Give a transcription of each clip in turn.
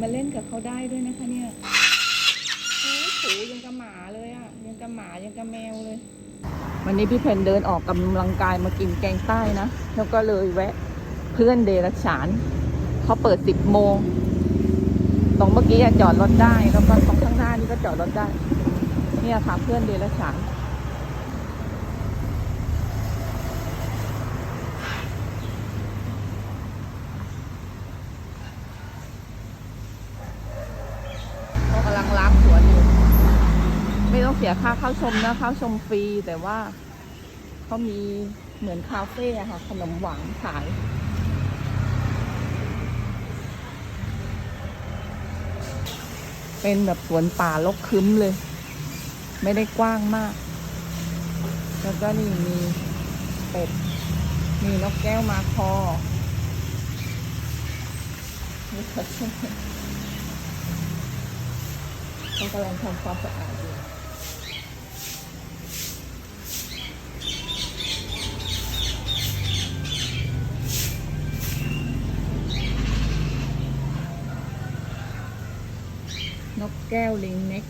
มาเล่นกับเขาได้ด้วยนะคะ เนี่ยโอ้ยถูยังกับหมาเลยอะยังกับหมายังกับแมวเลย วันนี้พี่เพนเดินออกกำลังกายมากินแกงใต้นะ แล้วก็เลยแวะเพื่อนเดรัจฉานเขาเปิดสิบโมง ตรงเมื่อกี้จอดรถได้ แล้วก็ตรงข้างหน้านี่ก็จอดรถได้ เนี่ยค่ะเพื่อนเดรัจฉานเขากำลังล้างสวนอยู่ ไม่ ต้องเสียค่าเข้าชมนะเข้าชมฟรีแต่ว่าเขามีเหมือนคาเฟ่ค่ะ ขนมหวานขายเป็นแบบสวนป่ารกคึ้มเลย ไม่ได้กว้างมาก แล้วก็นี่มีเป็ด มีนกแก้วมาคอมีกระชุ่มเขากำลังทำความสะอาดอยู่ แก้วลิงเน็ก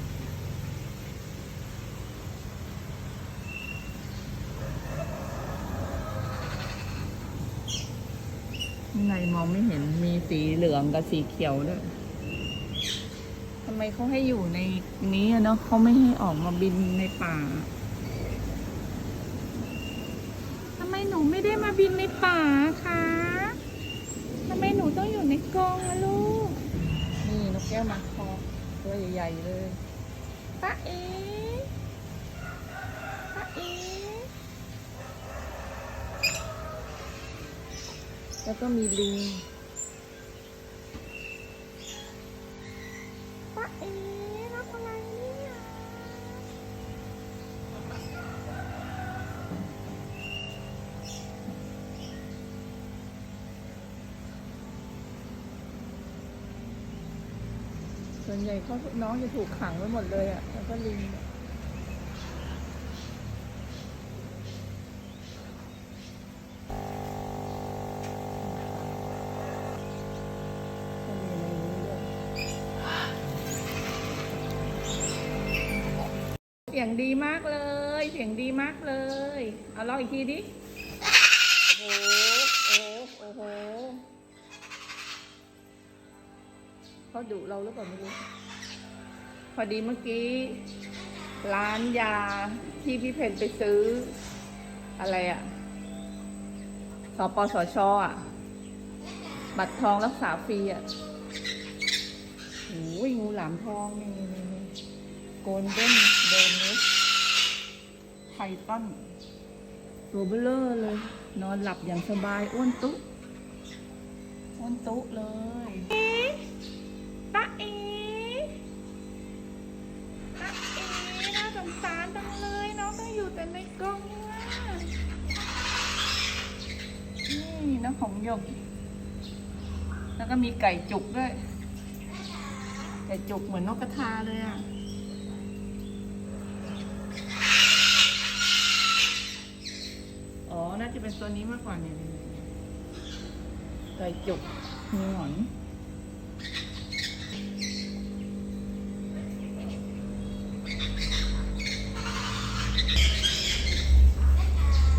ข้างในมองไม่เห็นมีสีเหลืองกับสีเขียวด้วยทำไมเขาให้อยู่ในนี้อะเนาะเขาไม่ให้ออกมาบินในป่าทำไมหนูไม่ได้มาบินในป่าคะทำไมหนูต้องอยู่ในกรงอะลูก นี่นกแก้วมาคอ ตัวใหญ่ ๆ เลยป้าเอ๋ป้าเอ๋แล้วก็มีลิงป้าเอ๋รับอะไรเนี่ย ส่วนใหญ่เขาน้องจะถูกขังไว้หมดเลยอะ่ะ แล้วก็ลิงเนี่ยก็มีในนี้ด้วยเสียงดีมากเลย เสียงดีมากเลย เอาลองอีกทีดิ โอ้โห โอ้โห เขาดุเราหรือเปล่าไม่รู้ พอดีเมื่อกี้ ร้านยาที่พี่เพนไปซื้อ อะไรอะสปสชอะ บัตรทองรักษาฟรีอะโอ้ยงูหลามทองนี่นี่นี่โกลเด้นเดนิสไทตันตัวเบลเลอร์เลย นอนหลับอย่างสบาย อ้วนตุ๊อ้วนตุ๊เลย กงนี่นี่น้องของหยก แล้วก็มีไก่จุกด้วย ไก่จุกเหมือนนกกระทาเลยอะอ๋อ น่าจะเป็นตัวนี้มากกว่าเนี่ยไก่จุกมีหงอน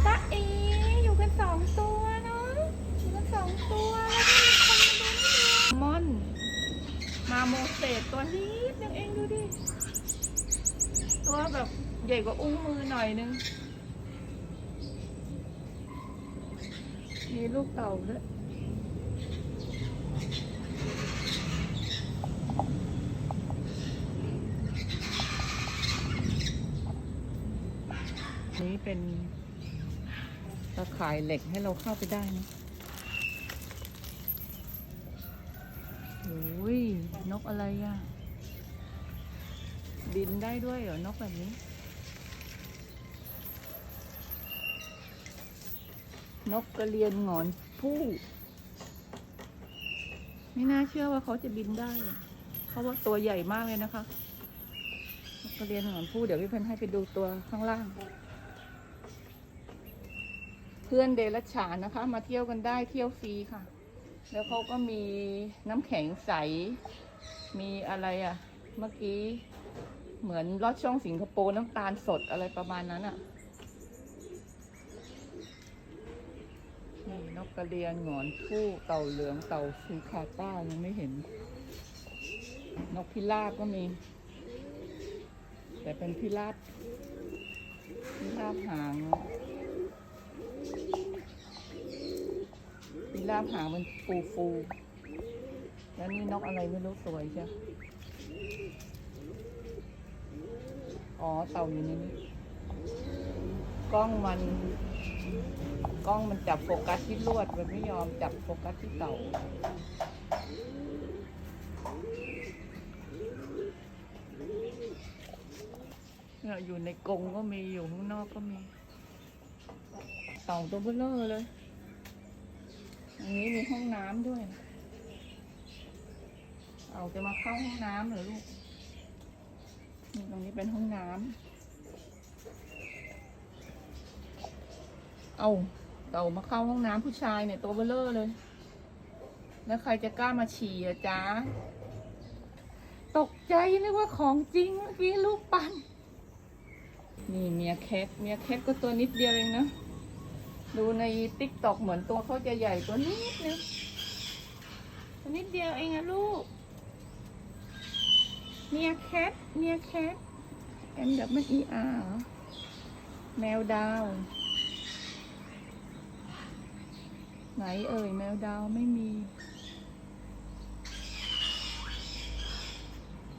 ตาเออยู่กันสองตัวเนาะอยู่กันสองตัวแล้วก็มีคนมาดูนี่มอน มาโมเสสตัวนิดนึงเองดูดิ ตัวแบบให ญ่กว่าอุ้งมือหน่อยนึง มีลูกเต่าด้วยนี้เป็นตะข่ายเหล็กให้เราเข้าไปได้นะโอ้ยนกอะไรอะบินได้ด้วยเหรอนกแบบนี้ นกกระเรียนหงอนผู้ ไม่น่าเชื่อว่าเขาจะบินได้ เพราะว่าตัวใหญ่มากเลยนะคะ นกกระเรียนหงอนผู้ เดี๋ยวพี่เพนให้ไปดูตัวข้างล่าง เพื่อนเดรัจฉานนะคะ มาเที่ยวกันได้เที่ยวฟรีค่ะ แล้วเขาก็มีน้ำแข็งใส มีอะไรอะ่ะ เมื่อกี้เหมือนลอดช่องสิงคโปร์น้ำตาลสดอะไรประมาณนั้นอะ่ะ นกกระเรียนหงอนคู่เต่าเหลืองเต่าซีคาต้ายังไม่เห็น นกพิราบก็มี แต่เป็นพิราบพิราบหางพิราบหางมันฟูฟูแล้วนี่นกอะไรไม่รู้สวยใช่อ๋อเต่าอยู่ในนี้กล้องมัน กล้องมันจับโฟกัสที่ลวด มันไม่ยอมจับโฟกัสที่เต่าเนี่ยอยู่ในกรงก็มีอยู่ข้างนอกก็มีเต่าตัวเบลเลอร์เลย อันนี้มีห้องน้ำด้วย เอาจะมาเข้าห้องน้ำเหรอลูกนี่ตรงนี้เป็นห้องน้ำ เอาเต่ามาเข้าห้องน้ำผู้ชายเนี่ยตัวเบลเลอร์เลย แล้วใครจะกล้ามาฉี่อะจ๊ะ ตกใจนึกว่าของจริงเมื่อกี้ลูกปันนี่เมียแคทเมียแคทก็ตัวนิดเดียวเองนะ ดูในติ๊กตอกเหมือนตัวเขาจะใหญ่ตัวนิดนึงตัวนิดเดียวเองอะลูก เมียแคทเมียแคท M W E R แมวดาว ไหนเอ่ยแมวดาวไม่มี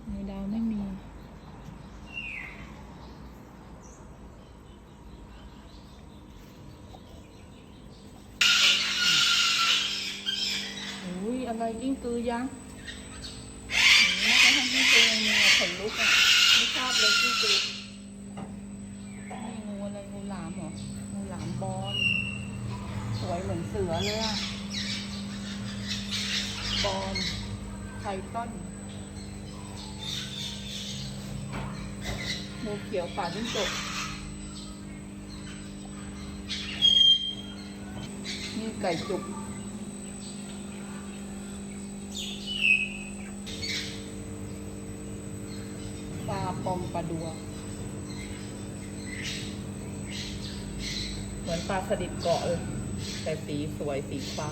แมวดาวไม่มี อุ้ยอะไรกิ้งกือยักษ์น่าจะทำกิ้งกือยังไงอะขนลุกอะ ไม่ชอบเลยกิ้งกือนี่งูอะไรงูหลามเหรอ งูหลามบอล สวย เหมือนเสือเลยอะบอลไทต้นงูเขียวป่าจิ้งจกนี่ไก่จุกปลาปอมปลาดัว เหมือนปลาสลิดเกาะเลย แต่สีสวยสีฟ้า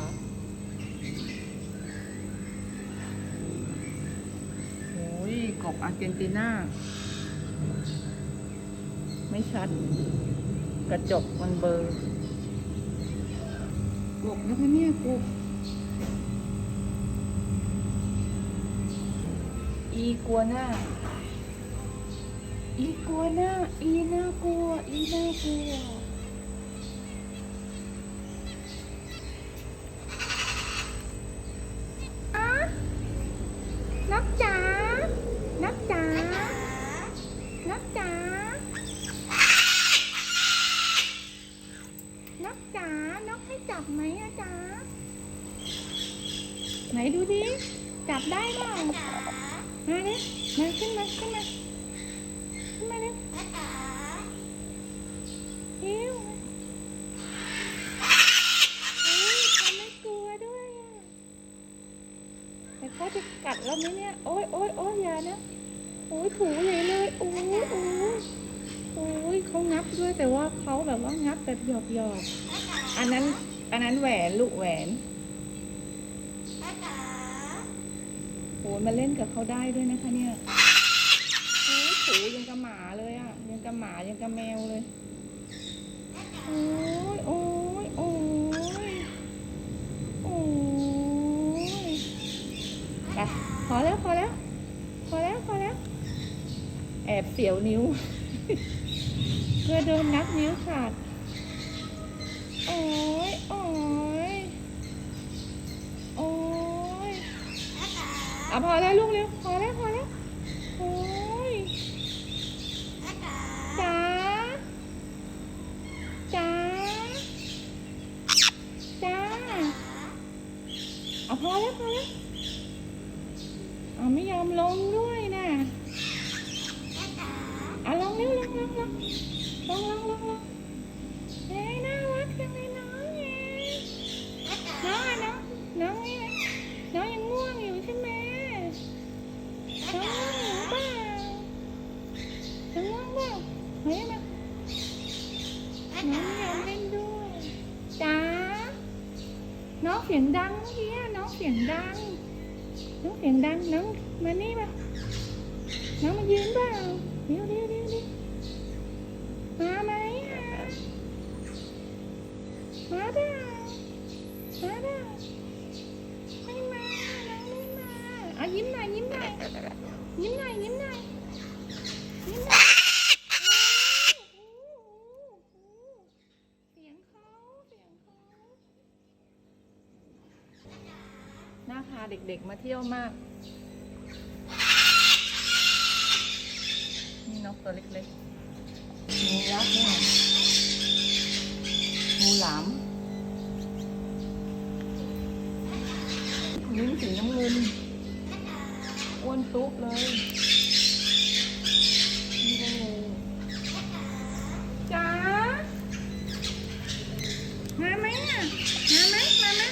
โอ้ยกบอาร์เจนตินา ไม่ชัด กระจกมันเบลอร์กบนะคะเนี่ยกบอีกัวน่าอีกัวน่าอีน่ากลัว อีน่ากลัว เอ้วเอ้ยเขาไม่กลัวด้วยอะแต่เขาจะกัดเราไหมเนี่ย โอ๊ยโอ๊ยโอ๊ยอย่านะ โอ๊ยถูใหญ่เลย โอ๊ยโอ๊ยโอ๊ยเขางับด้วยแต่ว่าเขาแบบว่างับแบบหยอกหยอกอันนั้น อันนั้นแหวนลูกแหวนโอ้ยมาเล่นกับเขาได้ด้วยนะคะเนี่ยโอ้ยถูยังกับหมาเลยอะ ยังกับหมายังกับแมวเลย โอ้ยโอ้ยโอ้ยโอ้ยไปพอแล้วพอแล้วพอแล้วพอแล้ว แอบเสียวนิ้ว เพื่อโดนนักนิ้วขาด โอ้ยโอ้ยโอ้ยอะพอแล้วลูกเร็วพอแล้วพอแล้วโอ้ย แล้วพอแล้วอ๋อไม่ยอมลงด้วย น้องเสียงดังน้องมานี่มาน้องมายืนเปล่าเดี๋ยวเดี๋ยวเดี๋ยวเดี๋ยวมาไหมอะมาเปล่ามาเปล่าไม่มาน้องไม่มาเอายิ้มหน่อยยิ้มหน่อยยิ้มหน่อยยิ้มหน่อยยิ้มหน่อยเสียงเขาเสียงเขาน่าพาเด็กๆมาเที่ยวมาก นี่นกตัวเล็กๆงูยักษ์เนี่ยงูหลามลิ้นสีน้ำเงินอ้วนตุ๊บเลย นี่ก็งูจ๋ามาไหมอะมาไหมมาไหม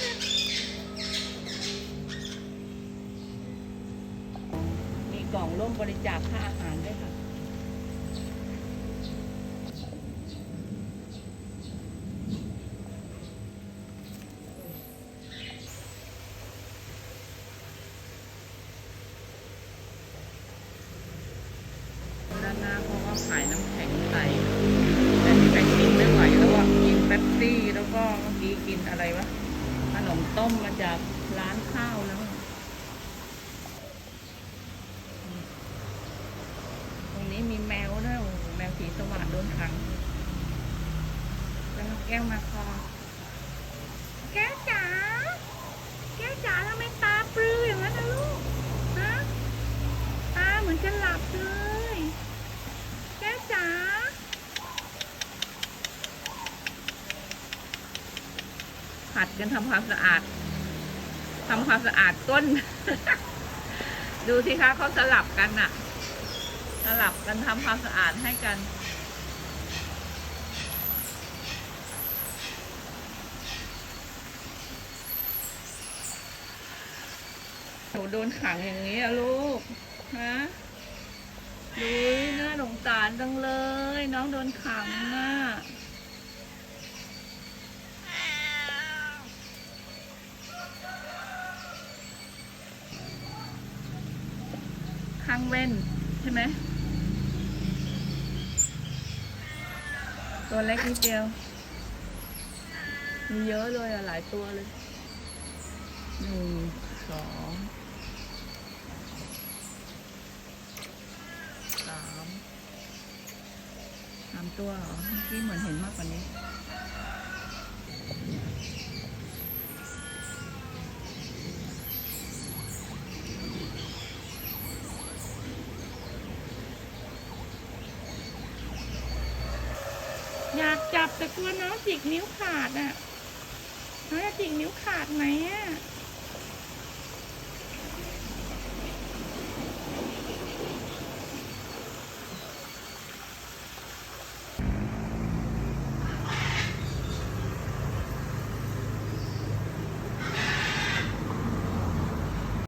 มี กล่องร่วมบริจาคค่าอาหารด้วยค่ะ ด้านหน้าเขาก็ขายน้ำแข็งใสแต่ที่ไปกินไม่ไหวแล้วอะกินแป๊บซี่แล้วก็เมื่อกี้กินอะไรวะขนมต้มมาจากร้านข้าวแล้วอะตรงนี้มีแมวด้วยโอ้โหแมวสีสว่างโดนขังแล้วแก้วมาคอ แก้วจ๋า แก้วจ๋าทำไมตาปลืออย่างนั้นนะลูกฮะตาเหมือนจะหลับเลย แก้วจ๋า ผัดกันทำความสะอาดทำความสะอาดก้น ดูสิคะเขาสลับกันอะสลับกันทำความสะอาดให้กัน หนูโดนขังอย่างนี้อะลูกฮะดูน่าสงสารจังเลย น้องโดนขังน่ะข้างเว้นใช่ไหมตัวเล็กนิดเดียว มีเยอะเลยอะหลายตัวเลยหนึ่งสองสามสามตัวเหรอเมื่อกี้เหมือนเห็นมากกว่านี้อยากจับแต่กลัวน้องจิกนิ้วขาดอะน้องจะจิกนิ้วขาดไหมอะ